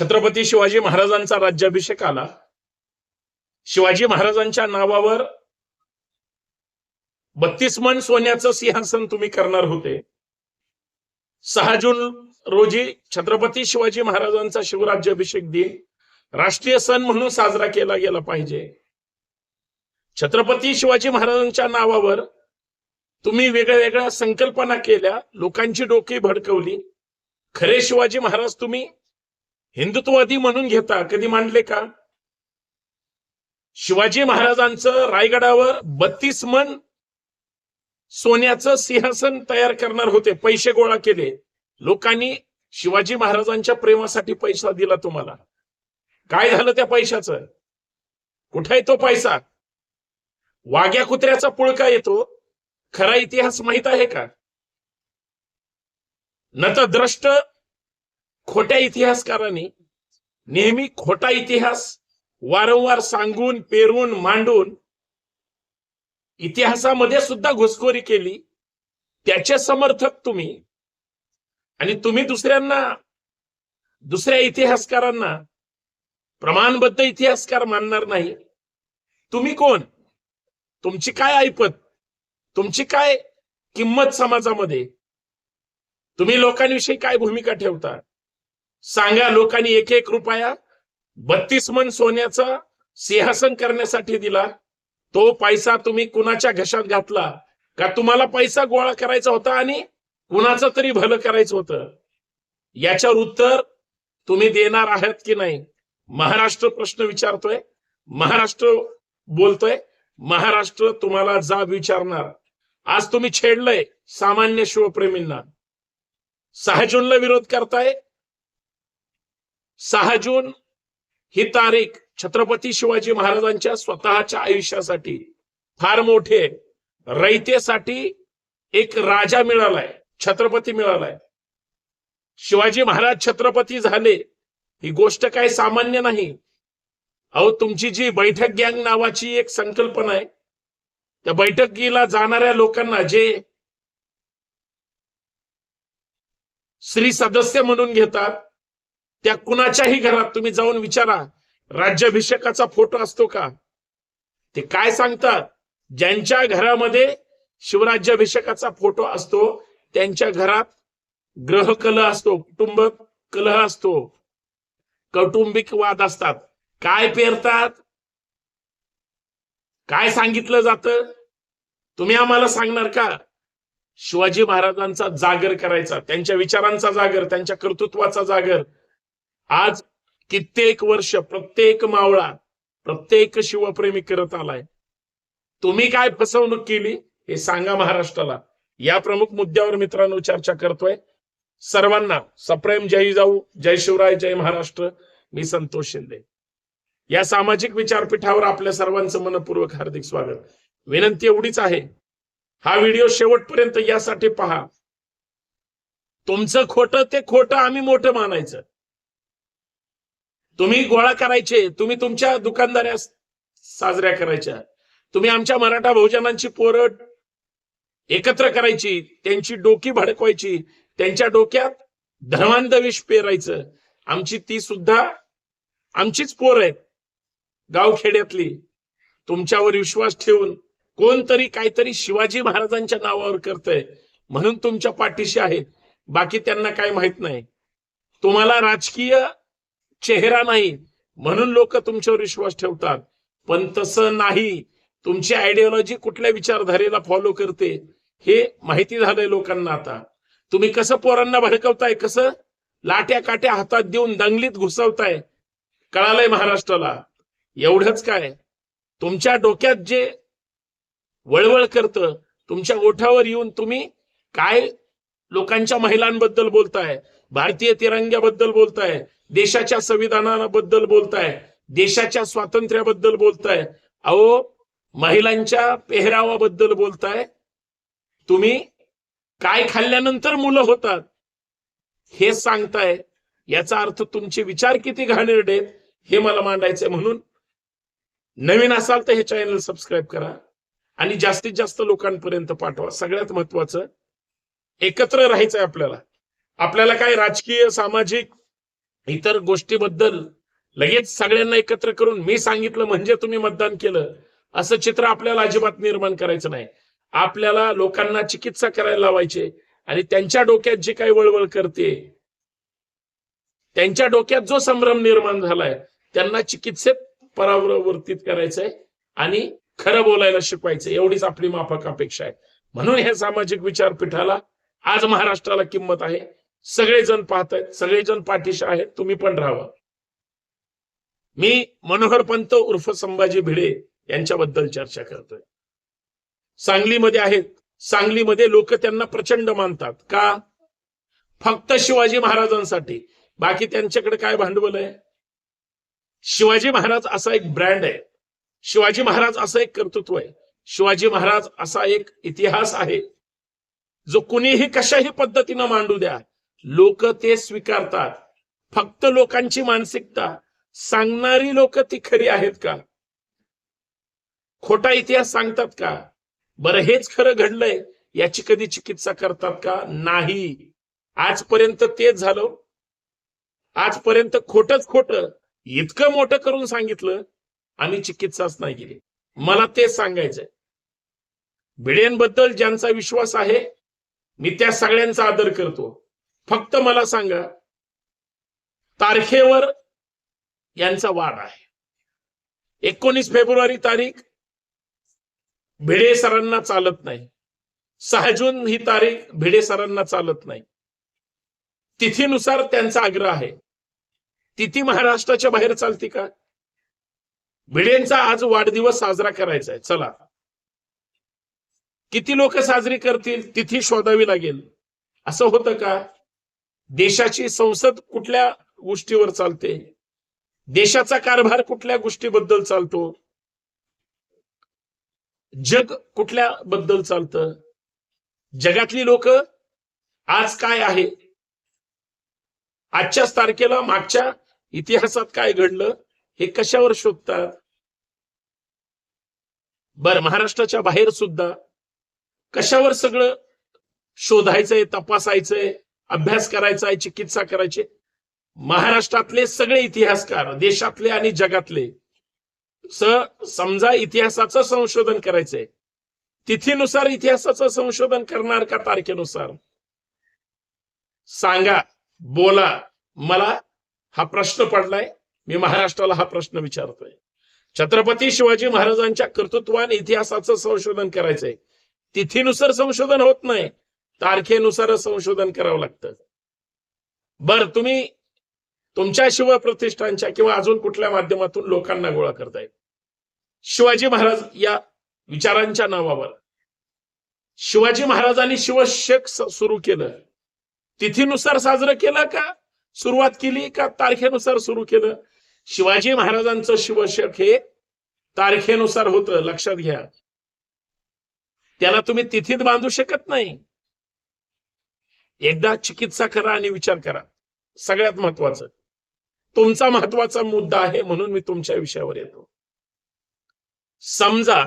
छत्रपती शिवाजी महाराजांचा राज्याभिषेक आला. शिवाजी महाराजांच्या नावावर बत्तीस मन सोन्याचं सिंहासन तुम्ही करणार होते. सहा जून रोजी छत्रपती शिवाजी महाराजांचा शिवराज्याभिषेक दिन राष्ट्रीय सण म्हणून साजरा केला गेला पाहिजे. छत्रपती शिवाजी महाराजांच्या नावावर तुम्ही वेगळ्या वेगळ्या संकल्पना केल्या लोकांची डोकी भडकवली. खरे शिवाजी महाराज तुम्ही हिंदुत्ववादी म्हणून घेता. कधी मांडले का? शिवाजी महाराजांचं रायगडावर बत्तीस मन सोन्याचं सिंहासन तयार करणार होते. पैसे गोळा केले. लोकांनी शिवाजी महाराजांच्या प्रेमासाठी पैसा दिला तुम्हाला. काय झालं त्या पैशाचं? कुठे तो पैसा? वाघ्या कुत्र्याचा पुळका येतो. खरा इतिहास माहीत आहे का? न तर द्रष्ट खोट्या इतिहासकारांनी नेहमी खोटा इतिहास वारंवार सांगून पेरून मांडून इतिहासामध्ये सुद्धा घुसखोरी केली. त्याचे समर्थक तुम्ही. आणि तुम्ही दुसऱ्यांना दुसऱ्या इतिहासकारांना प्रमाणबद्ध इतिहासकार मानणार नाही. तुम्ही कोण? तुमची काय ऐपत? तुमची काय किंमत समाजामध्ये? तुम्ही लोकांविषयी काय भूमिका ठेवता? सांगा लोकांनी एक एक रुपया बत्तीस मन सोन्याचा सिंहासन करण्यासाठी दिला. तो पैसा तुम्ही कुणाच्या घशात घातला? का तुम्हाला पैसा गोळा करायचा होता आणि कुणाचं तरी भलं करायचं होतं? याच्यावर उत्तर तुम्ही देणार आहात की नाही? महाराष्ट्र प्रश्न विचारतोय महाराष्ट्र बोलतोय महाराष्ट्र तुम्हाला जाब विचारणार. आज तुम्ही छेडलंय सामान्य शिवप्रेमींना. सहा जूनला विरोध करताय सहा जून ही तारीख छत्रपती शिवाजी महाराजांच्या स्वतःच्या आयुष्यासाठी फार मोठे रयतेसाठी एक राजा मिळालाय छत्रपती मिळालाय. शिवाजी महाराज छत्रपती झाले ही गोष्ट काही सामान्य नाही. अहो तुमची जी बैठक गँग नावाची एक संकल्पना आहे त्या बैठकीला जाणाऱ्या लोकांना जे श्री सदस्य म्हणून घेतात त्या कुणाच्याही घरात तुम्ही जाऊन विचारा राज्याभिषेकाचा फोटो असतो का? ते काय सांगतात? ज्यांच्या घरामध्ये शिवराज्याभिषेकाचा फोटो असतो त्यांच्या घरात ग्रह कलह असतो कुटुंब कलह असतो. कौटुंबिक वाद असतात. काय पेरतात? काय सांगितलं जात? तुम्ही आम्हाला सांगणार का? शिवाजी महाराजांचा जागर करायचा त्यांच्या विचारांचा जागर त्यांच्या कर्तृत्वाचा जागर. आज कित्येक वर्ष प्रत्येक मावळा प्रत्येक शिवप्रेमी करत आलाय. तुम्ही काय फसवणूक केली हे सांगा महाराष्ट्राला. या प्रमुख मुद्द्यावर मित्रांनो चर्चा करतोय. सर्वांना सप्रेम जय जाऊ जय शिवराय जय महाराष्ट्र. मी संतोष शिंदे. या सामाजिक विचारपीठावर आपल्या सर्वांचं मनपूर्वक हार्दिक स्वागत. विनंती एवढीच आहे. हा व्हिडिओ शेवटपर्यंत यासाठी पहा. तुमचं खोटं ते खोटं आम्ही मोठं मानायचं. तुम्ही गोळा करायचे तुम्ही तुमच्या दुकानदाऱ्या साजऱ्या करायच्या. तुम्ही आमच्या मराठा बहुजनांची पोरं एकत्र करायची त्यांची डोकी भडकवायची त्यांच्या डोक्यात धर्मांध विष पेरायचं. आमची ती सुद्धा आमचीच पोर आहेत गावखेड्यातली. तुमच्यावर विश्वास ठेवून कोणतरी काहीतरी शिवाजी महाराजांच्या नावावर करतंय म्हणून तुमच्या पाठीशी आहेत. बाकी त्यांना काय माहीत नाही. तुम्हाला राजकीय चेहरा नाही. म्हणून लोक तुमच्यावर विश्वास ठेवतात. पण तसं नाही. तुमची आयडिओलॉजी कुठल्या विचारधारेला फॉलो करते हे माहिती झालंय लोकांना आता. तुम्ही कसं पोरांना भडकवताय कसं? लाट्या काट्या हातात देऊन दंगलीत घुसवताय. कळालंय महाराष्ट्राला. एवढंच काय? तुमच्या डोक्यात जे वळवळ करतं तुमच्या ओठावर येऊन तुम्ही काय लोकांच्या महिलांबद्दल बोलताय भारतीय तिरंग्याबद्दल बोलताय देशाच्या संविधानाबद्दल बोलताय देशाच्या स्वातंत्र्याबद्दल बोलताय. अहो महिलांच्या पेहरावाबद्दल बोलताय. तुम्ही काय खाल्ल्यानंतर मुलं होतात? हे सांगताय. याचा अर्थ तुमचे विचार किती घाणेरडे आहेत हे मला मांडायचंय म्हणून. नवीन असाल तर हे चॅनल सबस्क्राईब करा आणि जास्तीत जास्त लोकांपर्यंत पाठवा. सगळ्यात महत्वाचं एकत्र राहायचंय आपल्याला. आपल्याला काय राजकीय सामाजिक इतर गोष्टीबद्दल लगेच सगळ्यांना एकत्र करून मी सांगितलं म्हणजे तुम्ही मतदान केलं असं चित्र आपल्याला अजिबात निर्माण करायचं नाही. आपल्याला लोकांना चिकित्सा करायला लावायचे आणि त्यांच्या डोक्यात जे काही वळवळ करते त्यांच्या डोक्यात जो संभ्रम निर्माण झालाय त्यांना चिकित्सेत परावृत्तीत करायचंय आणि खरं बोलायला शिकवायचं एवढीच आपली माफक अपेक्षा आहे. म्हणून ह्या सामाजिक विचारपीठाला आज महाराष्ट्राला किंमत आहे. सगळेजण पाहत आहेत सगळेजण पाठीशी आहेत तुम्ही पण राहा. मी मनोहर पंत उर्फ संभाजी भिडे यांच्याबद्दल चर्चा करतोय. सांगलीमध्ये आहेत. सांगलीमध्ये लोक त्यांना प्रचंड मानतात. का? फक्त शिवाजी महाराजांसाठी. बाकी त्यांच्याकडे काय भांडवल आहे? शिवाजी महाराज असा एक ब्रँड आहे. शिवाजी महाराज असं एक कर्तृत्व आहे. शिवाजी महाराज असा एक इतिहास आहे. जो कुणीही कशाही पद्धतीनं मांडू द्या. लोक ते स्वीकारतात. फक्त लोकांची मानसिकता. सांगणारी लोक ती खरी आहेत का? खोटा इतिहास सांगतात का? बरं हेच खरं घडलंय. याची कधी चिकित्सा करतात का? नाही. आजपर्यंत तेच झालं. आजपर्यंत खोटच खोट. इतकं मोठं करून सांगितलं. आम्ही चिकित्साच नाही केली. मला तेच सांगायचंय. भिडेंबद्दल ज्यांचा विश्वास आहे मी त्या सगळ्यांचा आदर करतो. फक्त मला सांगा तारखेवर यांचा वाद आहे. एकोणीस फेब्रुवारी तारीख भिडे सरांना चालत नाही. सहा जून ही तारीख भिडे सरांना चालत नाही. तिथीनुसार त्यांचा आग्रह आहे. तिथी महाराष्ट्राच्या बाहेर चालती का? भिडेंचा आज वाढदिवस साजरा करायचा आहे. चला. किती लोक साजरी करतील? तिथी शोधावी लागेल. असं होतं का? देशाची संसद कुठल्या गोष्टीवर चालते? देशाचा कारभार कुठल्या गोष्टीबद्दल चालतो? जग कुठल्या बद्दल चालतं? जगातली लोक आज काय आहे? आजच्याच तारखेला मागच्या इतिहासात काय घडलं हे कशावर शोधतात? बर महाराष्ट्राच्या बाहेर सुद्धा कशावर सगळं शोधायचंय तपासायचंय? अभ्यास करायचा आहे चिकित्सा करायची महाराष्ट्रातले सगळे इतिहासकार देशातले आणि जगातले स समजा इतिहासाचं संशोधन करायचंय. तिथीनुसार इतिहासाचं संशोधन करणार का तारखेनुसार? सांगा बोला. मला हा प्रश्न पडलाय मी महाराष्ट्राला हा प्रश्न विचारतोय. छत्रपती शिवाजी महाराजांच्या कर्तृत्वाने इतिहासाचं संशोधन करायचंय. तिथीनुसार संशोधन होत नाही. तारखेनुसार संशोधन करावं लागतं. बर तुम्ही तुमच्या शिवप्रतिष्ठानच्या किंवा अजून कुठल्या माध्यमातून लोकांना गोळा करताय? शिवाजी महाराज या विचारांच्या नावावर. शिवाजी महाराजांनी शिवशक सुरू केलं. तिथीनुसार साजरं केलं का? सुरुवात केली का? तारखेनुसार सुरू केलं? शिवाजी महाराजांचं शिवशक हे तारखेनुसार होतं लक्षात घ्या. त्याला तुम्ही तिथीत बांधू शकत नाही. एकदा चिकित्सा करा आणि विचार करा. सगळ्यात महत्वाचं. तुमचा महत्त्वाचा मुद्दा आहे म्हणून मी तुमच्या विषयावर येतो. समजा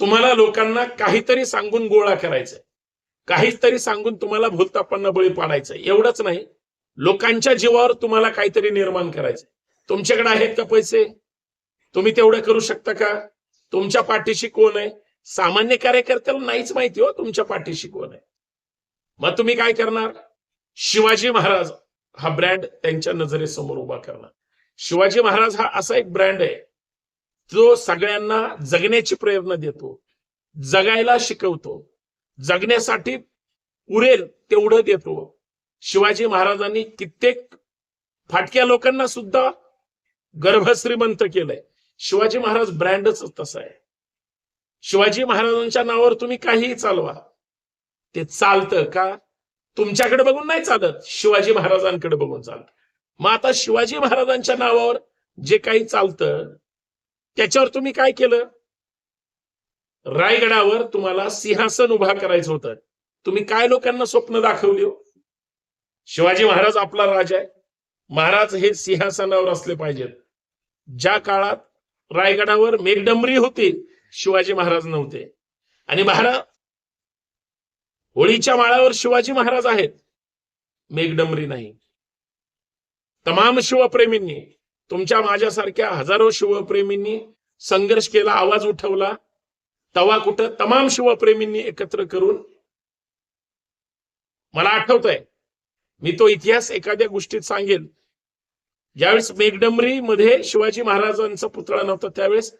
तुम्हाला लोकांना काहीतरी सांगून गोळा करायचंय. काहीतरी सांगून तुम्हाला भूलतापांना बळी पाडायचं एवढंच नाही. लोकांच्या जीवावर तुम्हाला काहीतरी निर्माण करायचंय. तुमच्याकडे आहेत का पैसे? तुम्ही तेवढं करू शकता का? तुमच्या पाठीशी कोण आहे? सामान्य कार्यकर्त्याला नाहीच माहिती हो तुमच्या पाठीशी कोण आहे. मग तुम्ही काय करणार? शिवाजी महाराज हा ब्रँड त्यांच्या नजरेसमोर उभा करणार. शिवाजी महाराज हा असा एक ब्रँड आहे जो सगळ्यांना जगण्याची प्रेरणा देतो जगायला शिकवतो जगण्यासाठी उरेल तेवढं देतो. शिवाजी महाराजांनी कित्येक फाटक्या लोकांना सुद्धा गर्भश्रीमंत केलंय. शिवाजी महाराज ब्रँडच तसा आहे. शिवाजी महाराजांच्या नावावर तुम्ही काहीही चालवा. ते चालतं का? तुमच्याकडे बघून नाही चालत. शिवाजी महाराजांकडे बघून चालत. मग आता शिवाजी महाराजांच्या नावावर जे काही चालतं त्याच्यावर तुम्ही काय केलं? रायगडावर तुम्हाला सिंहासन उभा करायचं होतं. तुम्ही काय लोकांना स्वप्न दाखवली हो? शिवाजी महाराज आपला राजा आहे. महाराज हे सिंहासनावर असले पाहिजेत. ज्या काळात रायगडावर मेघडंबरी होती शिवाजी महाराज नव्हते. आणि महाराज होळीच्या माळावर शिवाजी महाराज आहेत. मेघडंबरी नाही. तमाम शिवप्रेमींनी तुमच्या माझ्यासारख्या हजारो शिवप्रेमींनी संघर्ष केला आवाज उठवला. तवा कुठं तमाम शिवप्रेमींनी एकत्र करून मला आठवत आहे मी तो इतिहास एखाद्या गोष्टीत सांगेल ज्यावेळेस मेघडंबरी मध्ये शिवाजी महाराजांचा पुतळा नव्हता त्यावेळेस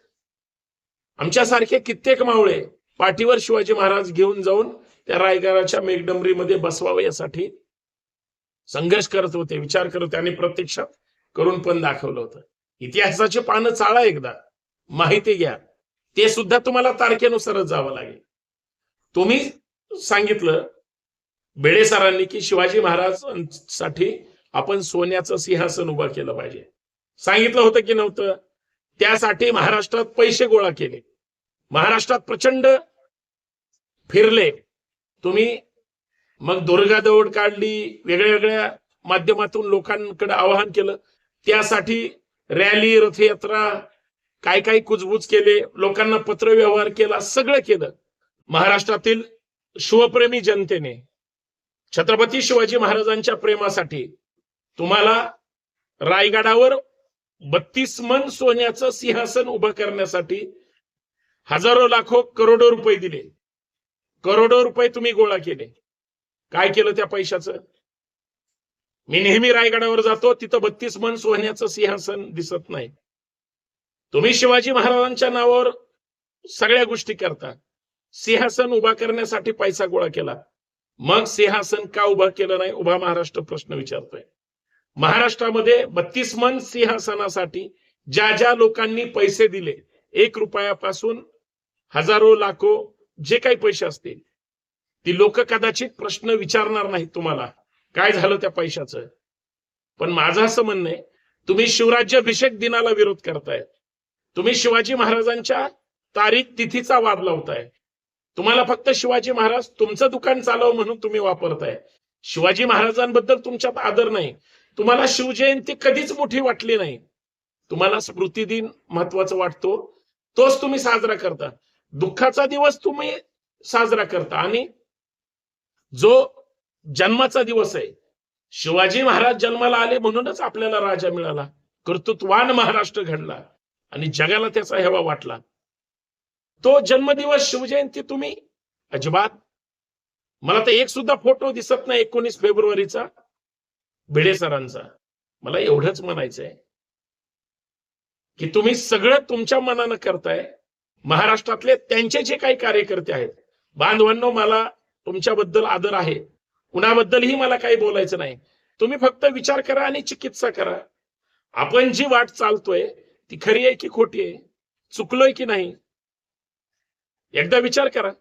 आमच्यासारखे कित्येक मावळे पाठीवर शिवाजी महाराज घेऊन जाऊन त्या रायगडाच्या मेघडंबरीमध्ये बसवावं यासाठी संघर्ष करत होते विचार करत होते आणि प्रत्यक्षात करून पण दाखवलं होतं. इतिहासाची पानं चाळा एकदा. माहिती घ्या. ते सुद्धा तुम्हाला तारखेनुसारच जावं लागेल. तुम्ही सांगितलं बेडे सरांनी की शिवाजी महाराजांसाठी आपण सोन्याचं सिंहासन उभं केलं पाहिजे. सांगितलं होतं की नव्हतं? त्यासाठी महाराष्ट्रात पैसे गोळा केले. महाराष्ट्रात प्रचंड फिरले. तुम्ही मग दुर्गा दौड काढली वेगळ्या वेगळ्या माध्यमातून लोकांकडे आवाहन केलं. त्यासाठी रॅली रथयात्रा काय काय कुजबूज केले लोकांना पत्र व्यवहार केला सगळं केलं. महाराष्ट्रातील शिवप्रेमी जनतेने छत्रपती शिवाजी महाराजांच्या प्रेमासाठी तुम्हाला रायगडावर बत्तीस मन सोन्याचं सिंहासन उभं करण्यासाठी हजारो लाखो करोडो रुपये दिले. करोडो रुपये तुम्ही गोळा केले. काय केलं त्या पैशाचं? मी नेहमी रायगडावर जातो तिथं बत्तीस मन सोन्याचं सिंहासन दिसत नाही. तुम्ही शिवाजी महाराजांच्या नावावर सगळ्या गोष्टी करता. सिंहासन उभा करण्यासाठी पैसा गोळा केला. मग सिंहासन का उभा केलं नाही उभा महाराष्ट्र प्रश्न विचारतोय. महाराष्ट्रामध्ये बत्तीस मन सिंहासनासाठी ज्या ज्या लोकांनी पैसे दिले एक रुपयापासून हजारो लाखो जे काही पैसे असतील ती लोक कदाचित प्रश्न विचारणार नाहीत तुम्हाला काय झालं त्या पैशाचं? पण माझं असं म्हणणं आहे तुम्ही शिवराज्याभिषेक दिनाला विरोध करताय तुम्ही शिवाजी महाराजांच्या तारीख तिथीचा वाद लावताय. तुम्हाला फक्त शिवाजी महाराज तुमचं दुकान चालव म्हणून तुम्ही वापरताय. शिवाजी महाराजांबद्दल तुमच्यात आदर नाही. तुम्हाला शिवजयंती कधीच मोठी वाटली नाही. तुम्हाला स्मृती दिन महत्त्वाचा वाटतो तोच तुम्ही साजरा करता. दुःखाचा दिवस तुम्ही साजरा करता. आणि जो जन्माचा दिवस आहे शिवाजी महाराज जन्माला आले म्हणूनच आपल्याला राजा मिळाला कर्तृत्वान महाराष्ट्र घडला आणि जगाला त्याचा हेवा वाटला. तो जन्मदिवस शिवजयंती तुम्ही अजिबात मला तर एक सुद्धा फोटो दिसत नाही एकोणीस फेब्रुवारीचा भिडे सरांचा. मला एवढंच म्हणायचंय की तुम्ही सगळं तुमच्या मनानं करताय महाराष्ट्रातले त्यांचे जे काही कार्यकर्ते आहेत बांधवांनो मला तुमच्याबद्दल आदर आहे. कुणाबद्दलही मला काही बोलायचं नाही. तुम्ही फक्त विचार करा आणि चिकित्सा करा. आपण जी वाट चालतोय ती खरी आहे की खोटी आहे? चुकलोय की नाही? एकदा विचार करा.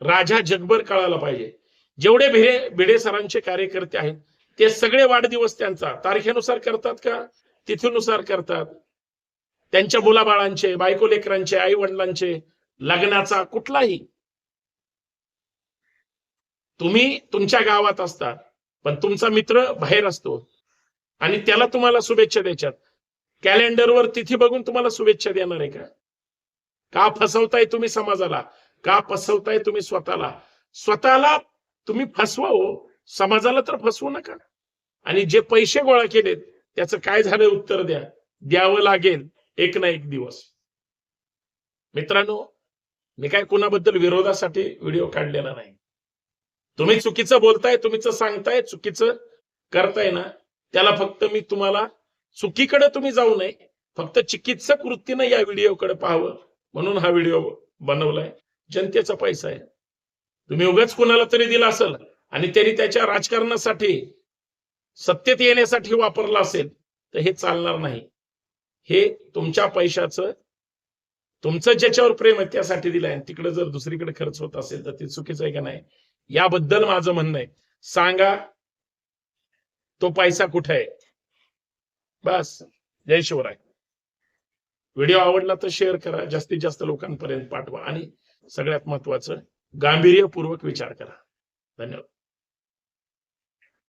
राजा जगभर कळायला पाहिजे. जेवढे भिडे भिडे सरांचे कार्यकर्ते आहेत ते सगळे वाढदिवस त्यांचा. तारखेनुसार करतात का? तिथीनुसार करतात. त्यांच्या मुलाबाळांचे बायको लेकरांचे आई वडिलांचे लग्नाचा कुठलाही. तुम्ही तुमच्या गावात असता पण तुमचा मित्र बाहेर असतो. आणि त्याला तुम्हाला शुभेच्छा द्यायच्यात. कॅलेंडरवर तिथी बघून तुम्हाला शुभेच्छा देणार आहे का? का फसवताय तुम्ही समाजाला? का फसवताय तुम्ही स्वतःला? स्वतःला तुम्ही फसवा हो समाजाला तर फसवू नका. आणि जे पैसे गोळा केलेत त्याचं काय झालं उत्तर द्या. द्यावं लागेल. एक ना एक दिवस. मित्रांनो मी काय कुणाबद्दल विरोधासाठी व्हिडिओ काढलेला नाही. तुम्ही चुकीचं बोलताय तुम्हीच सांगताय चुकीचं करताय ना त्याला फक्त मी तुम्हाला चुकीकडे तुम्ही जाऊ नये फक्त चिकित्सक वृत्तीनं या व्हिडिओकडे पाहावं म्हणून हा व्हिडिओ बनवलाय. जनतेचा पैसा आहे. तुम्ही उगाच कुणाला तरी दिला असेल आणि त्यांनी त्याच्या राजकारणासाठी सत्तेत येण्यासाठी वापरला असेल तर हे चालणार नाही. हे तुमच्या पैशाचं तुमचं ज्याच्यावर प्रेम आहे त्यासाठी दिलंय. तिकडे जर दुसरीकडे खर्च होत असेल तर ते चुकीचं आहे का नाही? याबद्दल माझं म्हणणं आहे. सांगा तो पैसा कुठे आहे? बस. जय शिवराय. व्हिडिओ आवडला तर शेअर करा. जास्तीत जास्त लोकांपर्यंत पाठवा. आणि सगळ्यात महत्वाचं गांभीर्यपूर्वक विचार करा. धन्यवाद.